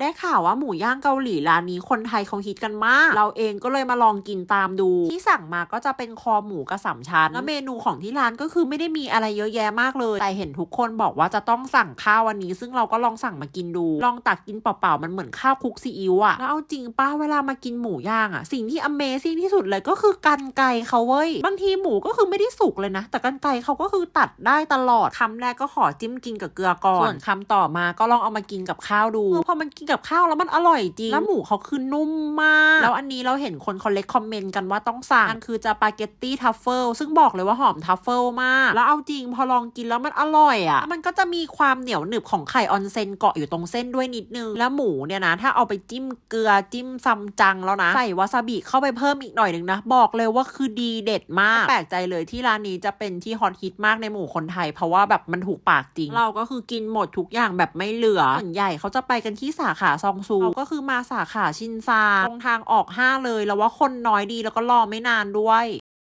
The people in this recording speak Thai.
ได้ข่าวว่าหมูย่างเกาหลีร้านนี้คนไทยเขาฮิตกันมาก เราเองก็เลยมาลองกินตามดู ที่สั่งมาก็จะเป็นคอหมูกระสามชั้น แล้วเมนูของที่ร้านก็คือไม่ได้มีอะไรเยอะแยะมากเลย แต่เห็นทุกคนบอกว่าจะต้องสั่งข้าววันนี้ ซึ่งเราก็ลองสั่งมากินดู ลองตักกินเปล่าๆมันเหมือนข้าวคลุกซีอิ๊วอะแล้วเอาจริงป้าเวลามากินหมูย่างอะสิ่งที่ Amazing ที่สุดเลยก็คือกันไกรเขาเว้ยบางทีหมูก็คือไม่ได้สุกเลยนะ แต่กันไกรเขาก็คือตัดได้ตลอดคำแรกก็ขอจิ้มกินกับเกลือก่อนส่วนคำต่อมาก็ลองเอามากินกับข้าวดูพอมันกินกับข้าวแล้วมันอร่อยจริง แล้วหมูเขาคือนุ่มมาก แล้วอันนี้เราเห็นคนคอลเลกคอมเมนต์กันว่าต้องสั่งมันคือจะปาเกตตี้ทัฟเฟิลซึ่งบอกเลยว่าหอมทัฟเฟิลมาก แล้วเอาจริงพอลองกินแล้วมันอร่อยอะ่ะแล้วมันก็จะมีความเหนียวหนึบของไข่ออนเซนเกาะอยู่ตรงเส้นด้วยนิดนึง แล้วหมูเนี่ยนะ ถ้าเอาไปจิ้มเกลือจิ้มซัมจังแล้วนะ ใส่วาซาบิเข้าไปเพิ่มอีกหน่อยหนึ่งนะ บอกเลยว่าคือดีเด็ดมาก แปลกใจเลยที่ร้านนี้จะเป็นที่ฮอตฮิตมากในหมู่คนไทย เพราะว่าแบบมันถูกปากจริง เราก็คือกินหมดทุกอย่างแบบไม่เหลือส่วนใหญ่เขาจะไปกันที่สาขาซองซูเราก็คือมาสาขาชินซาตรงทางออกห้างเลย แล้วว่าคนน้อยดีแล้วก็รอไม่นานด้วย